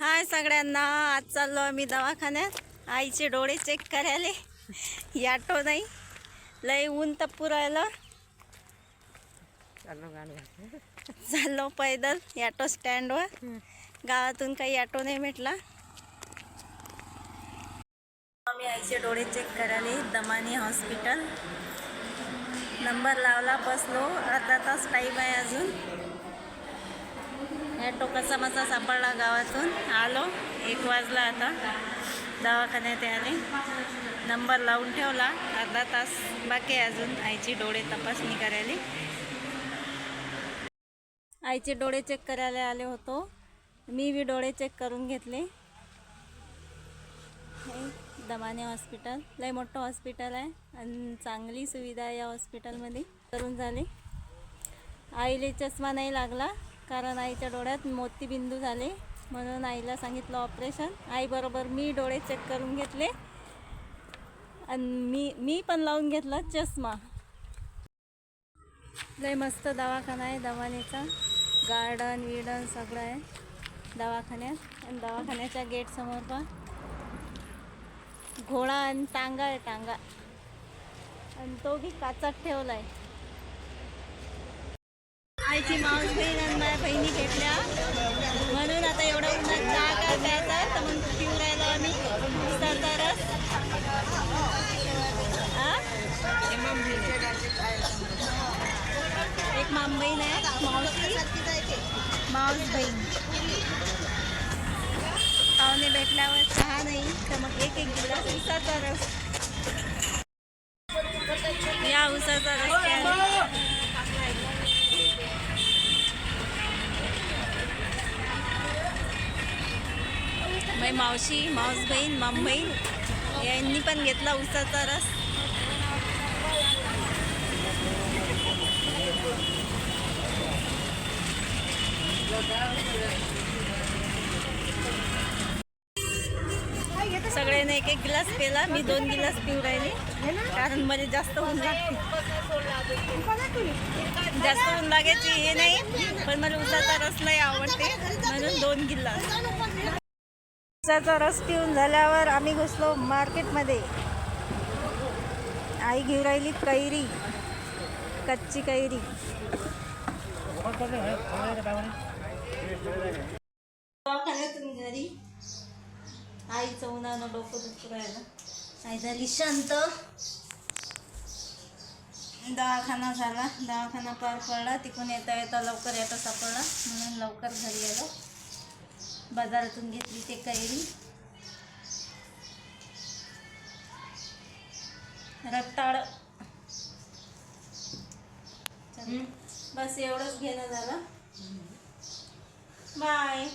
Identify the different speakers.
Speaker 1: हाय सगळ्यांना आज चाललो आम्ही दवाखान्यात. आईचे डोळे चेक करायला. याटो नाही. लय ऊन तप्पू राहिलं
Speaker 2: चाललो
Speaker 1: पैदल याटो स्टँडवर गावातून काही ऑटो नाही भेटला. आम्ही आईचे डोळे चेक करायला दमानी हॉस्पिटल नंबर लावला बसलो. अर्धा तास टाईम आहे अजून. या टोकाचा मसा सापडला गावातून. आलो. एक वाजला आता. दवाखान्यात आले नंबर लावून ठेवला. अर्धा तास बाकी अजून. आईची डोळे तपासणी करायला. आईचे डोळे चेक करायला आले होतो. मी बी डोळे चेक करून घेतले. दमाने हॉस्पिटल लय मोठं हॉस्पिटल आहे. आणि चांगली सुविधा आहे या हॉस्पिटलमध्ये करून झाली. आईले चष्मा नाही लागला. कारण आईच्या डोळ्यात मोतीबिंदू झाले म्हणून आईला सांगितलं ऑपरेशन. आईबरोबर मी डोळे चेक करून घेतले. आणि मी मी पण लावून घेतला चष्मा. लय मस्त दवाखाना आहे दवानेचा. गार्डन विडन सगळं आहे दवाखान्यात. आणि दवाखान्याच्या गेटसमोर पण घोडा आणि टांगा आहे टांगा. आणि तो बी काचात ठेवला आहे आईची मावस बहीण बहिणी भेटल्या. म्हणून आता एवढा उन्हात चहा काय प्यायचा तर मग पिऊ राहिलो आम्ही. उसाचा एक माम बहीण आहे. मावशी. मावस बहीण पाहुणे भेटल्यावर चहा नाही तर मग एक एक गिलास उसाचा माझी मावशी मावस बहीण माम बहीण. यांनी पण घेतला उसाचा रस. सगळ्यांनी एक एक गिलास पेला. मी दोन गिलास पिऊ राहिले. कारण मला जास्त ऊन लागते. जास्त ऊन लागायची हे नाही पण मला उसाचा रस नाही आवडते. म्हणून दोन गिलास. उसाचा रस पिऊन झाल्यावर आम्ही घुसलो मार्केटमध्ये. आई घेऊ राहिली कैरी कच्ची कैरी. दवाखान्यातून घरी आईचं उन्हानं डोकं दुखू राहिलं आई झाली शांत. दवाखाना झाला. दवाखाना पार पडला. तिकडून येता येता लवकर येता सापडला. म्हणून लवकर घरी आलो. बाजारातून घेतली ते कैरी. रताळ. चल. बस एवढंच घेणं झालं. बाय.